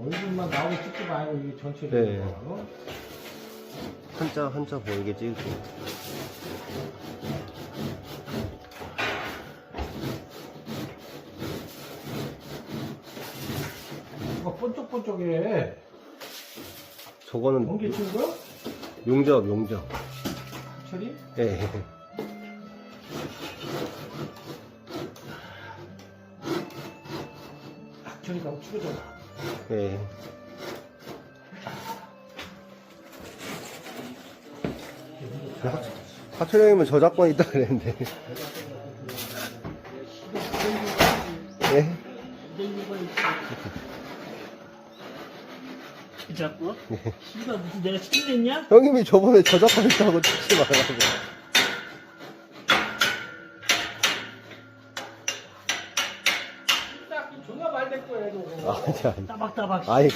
얼굴만 나오게 찍지 말고 이게 전체를 네. 어? 한자 한자 보이게 찍고 이거 번쩍번쩍해 저거는 번개 치는 거야? 용접 용접 철이? 예. 너무 추워져 예. 하철 형이면 저작권 있다 그랬는데 예? 자꾸? 씨발 무슨 내가 시키겠냐? 형님이 저번에 저작권 있다고 찍지 말라고 딱 존나 말 될 거야 이거. 아니 아니. 따박따박. 아니 그냥